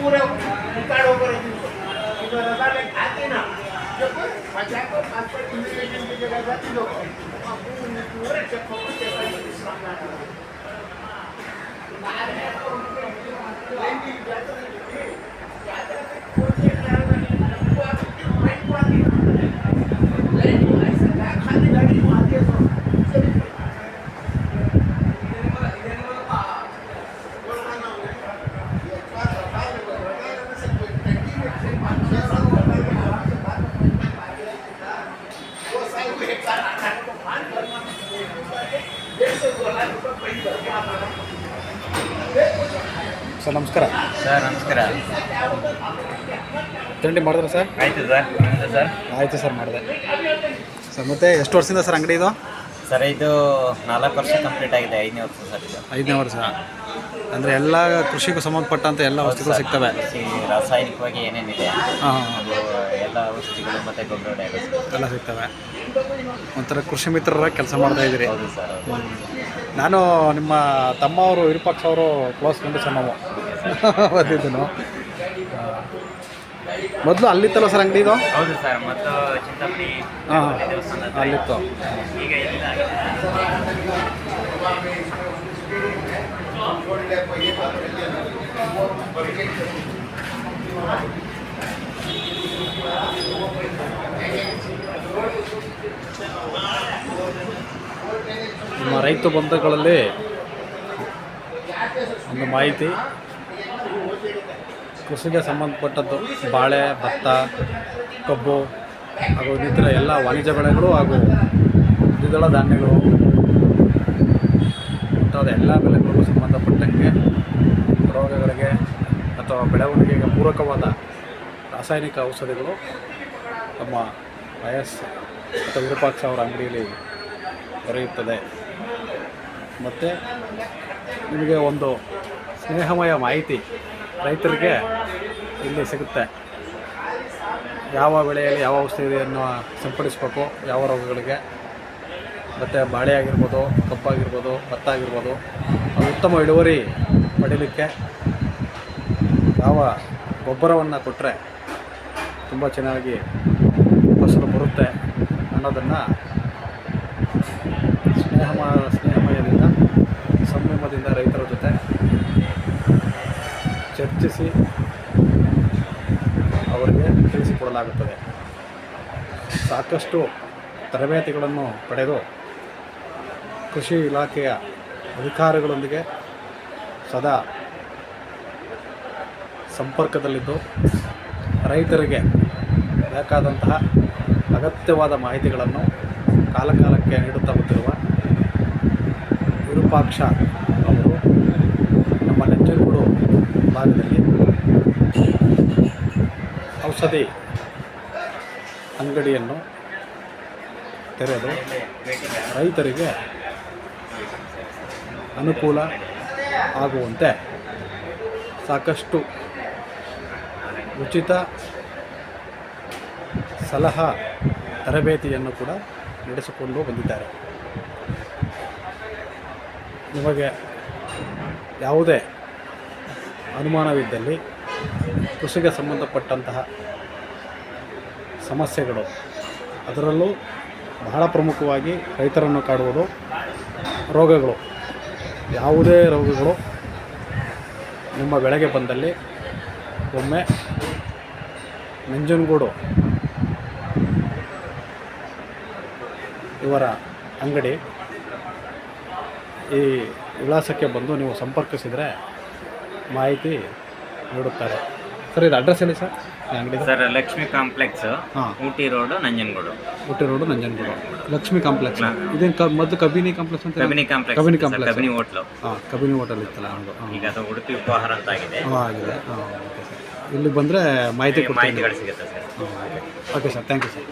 પૂરે ઉતારો કરે છે રજાને ખાતી ના ಸರ್ ನಮಸ್ಕಾರ. ಸರ್ ನಮಸ್ಕಾರ. ತಿಂಡಿ ಮಾಡಿದ್ರೆ ಸರ್? ಆಯಿತು ಸರ್ ಸರ್. ಆಯಿತು ಸರ್ ಮಾಡಿದೆ. ಸರ್ ಮತ್ತೆ ಎಷ್ಟು ವರ್ಷದಿಂದ ಸರ್ ಅಂಗಡಿ ಇದು? ಸರ್ ಇದು ನಾಲ್ಕು ವರ್ಷ ಕಂಪ್ಲೀಟ್ ಆಗಿದೆ ಐದನೇ ವರ್ಷ ಸರ್ ಇದು. ಐದನೇ ವರ್ಷ. ಅಂದರೆ ಎಲ್ಲ ಕೃಷಿಗೂ ಸಂಬಂಧಪಟ್ಟಂಥ ಎಲ್ಲ ವಸ್ತುಗಳು ಸಿಗ್ತವೆ. ಕೃಷಿ ರಾಸಾಯನಿಕವಾಗಿ ಏನೇನಿದೆ? ಹಾಂ. ಅದು ಎಲ್ಲ ಔಷಧಿಗಳು ಮತ್ತು ಗೊಬ್ಬರ ಎಲ್ಲ ಸಿಗ್ತವೆ. ಒಂಥರ ಕೃಷಿ ಮಿತ್ರರ ಕೆಲಸ ಮಾಡ್ತಾ ಇದ್ದೀರಿ. ಹೌದು ಸರ್ ನಾನು ನಿಮ್ಮ ತಮ್ಮ ಅವರು ವಿರೂಪಾಕ್ಷ ಅವರು ಕ್ಲೋಸ್ ಫ್ರೆಂಡ್ಸ್ ನಾವು ಬಂದಿದ್ದನು. ಮೊದಲು ಅಲ್ಲಿತ್ತಲ್ಲ ಸರ್ ಅಂಗಡಿ ಇದು? ಹೌದು ಸರ್ ಮತ್ತು ಚಿಂತಾಮಣಿ ಹಾಂ ಅಲ್ಲಿತ್ತು. ಈಗ ನಮ್ಮ ರೈತ ಬಂಧುಗಳಲ್ಲಿ ಒಂದು ಮಾಹಿತಿ. ಕೃಷಿಗೆ ಸಂಬಂಧಪಟ್ಟದ್ದು ಬಾಳೆ, ಭತ್ತ, ಕಬ್ಬು ಹಾಗೂ ಇನ್ನಿತರ ಎಲ್ಲ ವಾಣಿಜ್ಯ ಬೆಳೆಗಳು ಹಾಗೂ ದ್ವಿದಳ ಧಾನ್ಯಗಳು. ಮುಂತಾದ ಎಲ್ಲ ಬೆಳೆಗಳಿಗೂ ಸಂಬಂಧಪಟ್ಟಂಗೆ ರೋಗಗಳಿಗೆ ಅಥವಾ ಬೆಳವಣಿಗೆಗೆ ಪೂರಕವಾದ ರಾಸಾಯನಿಕ ಔಷಧಿಗಳು ನಮ್ಮ ವಯಸ್ ಮತ್ತು ವಿರೂಪಾಕ್ಷ ಅವರ ಅಂಗಡಿಯಲ್ಲಿ ದೊರೆಯುತ್ತದೆ. ಮತ್ತು ನಿಮಗೆ ಒಂದು ಸ್ನೇಹಮಯ ಮಾಹಿತಿ ರೈತರಿಗೆ ಇಲ್ಲಿ ಸಿಗುತ್ತೆ. ಯಾವ ಬೆಳೆಯಲ್ಲಿ ಯಾವ ಔಷಧಿ ಔಷಧಿಯನ್ನು ಸಿಂಪಡಿಸಬೇಕು, ಯಾವ ರೋಗಗಳಿಗೆ. ಮತ್ತು ಬಾಳೆ ಆಗಿರ್ಬೋದು, ಕಪ್ಪಾಗಿರ್ಬೋದು ಭತ್ತ ಆಗಿರ್ಬೋದು ಉತ್ತಮ ಇಳುವರಿ ಪಡೀಲಿಕ್ಕೆ ಯಾವ ಗೊಬ್ಬರವನ್ನು ಕೊಟ್ಟರೆ ತುಂಬ ಚೆನ್ನಾಗಿ ಫಸಲು ಬರುತ್ತೆ ಅನ್ನೋದನ್ನು ಸ್ನೇಹಮ, ಸ್ನೇಹಮಯದಿಂದ, ಸಂಯಮದಿಂದ ರೈತರ ಜೊತೆ ಚರ್ಚಿಸಿ ಅವರಿಗೆ ತಿಳಿಸಿಕೊಡಲಾಗುತ್ತದೆ. ಸಾಕಷ್ಟು ತರಬೇತಿಗಳನ್ನು ಪಡೆದು ಕೃಷಿ ಇಲಾಖೆಯ ಅಧಿಕಾರಿಗಳೊಂದಿಗೆ ಸದಾ ಸಂಪರ್ಕದಲ್ಲಿದ್ದು, ರೈತರಿಗೆ ಬೇಕಾದಂತಹ ಅಗತ್ಯವಾದ ಮಾಹಿತಿಗಳನ್ನು ಕಾಲಕಾಲಕ್ಕೆ ನೀಡುತ್ತಾ ಬಂದಿರುವ ವಿರೂಪಾಕ್ಷ ಅವರು ನಮ್ಮ ನೆಂಜನಗೂಡು ಭಾಗದಲ್ಲಿ ಔಷಧಿ ಅಂಗಡಿಯನ್ನು ತೆರೆದು ರೈತರಿಗೆ ಅನುಕೂಲ ಆಗುವಂತೆ ಸಾಕಷ್ಟು ಉಚಿತ ಸಲಹಾ ತರಬೇತಿಯನ್ನು ಕೂಡ ನಡೆಸಿಕೊಂಡು ಬಂದಿದ್ದಾರೆ. ನಿಮಗೆ ಯಾವುದೇ ಅನುಮಾನವಿದ್ದಲ್ಲಿ ಕೃಷಿಗೆ ಸಂಬಂಧಪಟ್ಟಂತಹ ಸಮಸ್ಯೆಗಳು, ಅದರಲ್ಲೂ ಬಹಳ ಪ್ರಮುಖವಾಗಿ ರೈತರನ್ನು ಕಾಡುವುದು ರೋಗಗಳು. ಯಾವುದೇ ರೋಗಗಳು ನಿಮ್ಮ ಬೆಳೆಗೆ ಬಂದಲ್ಲಿ ಒಮ್ಮೆ ನಂಜನಗೂಡು ಇವರ ಅಂಗಡಿ ಈ ವಿಳಾಸಕ್ಕೆ ಬಂದು ನೀವು ಸಂಪರ್ಕಿಸಿದರೆ ಮಾಹಿತಿ ನೀಡುತ್ತಾರೆ. ಸರ್, ಇದು ಅಡ್ರೆಸ್ ಹೇಳಿ ಸರ್? ಅಂಗಡಿ ಸರ್ ಲಕ್ಷ್ಮಿ ಕಾಂಪ್ಲೆಕ್ಸ್ ಹಾಂ. ಊಟಿ ರೋಡು ನಂಜನಗೂಡು. ಹುಟ್ಟಿ ರೋಡು ನಂಜನಗೂಡು. ಲಕ್ಷ್ಮಿ ಕಾಂಪ್ಲೆಕ್ಸ್. ಇದೇನು ಕ ಮೊದಲು ಕಬಿನಿ ಕಾಂಪ್ಲೆಕ್ಸ್ ಅಂತ Kabini complex. Kabini complex. Kabini hotel. ಹಾಂ ಕಬಿನಿ ಹೋಟೆಲ್ ಇತ್ತಲ್ಲ ಹೌದು ಹಾಂ. ಈಗ ಅದು ಉಡುಪಿ ಉಪಹಾರ ಅಂತ ಆಗಿದೆ. ಹಾಂ ಆಗಿದೆ. ಹಾಂ ಓಕೆ ಸರ್. ಇಲ್ಲಿ ಬಂದರೆ ಮಾಹಿತಿ ಮಾಹಿತಿಗಳು ಸಿಗುತ್ತೆ sir. Okay sir thank you sir.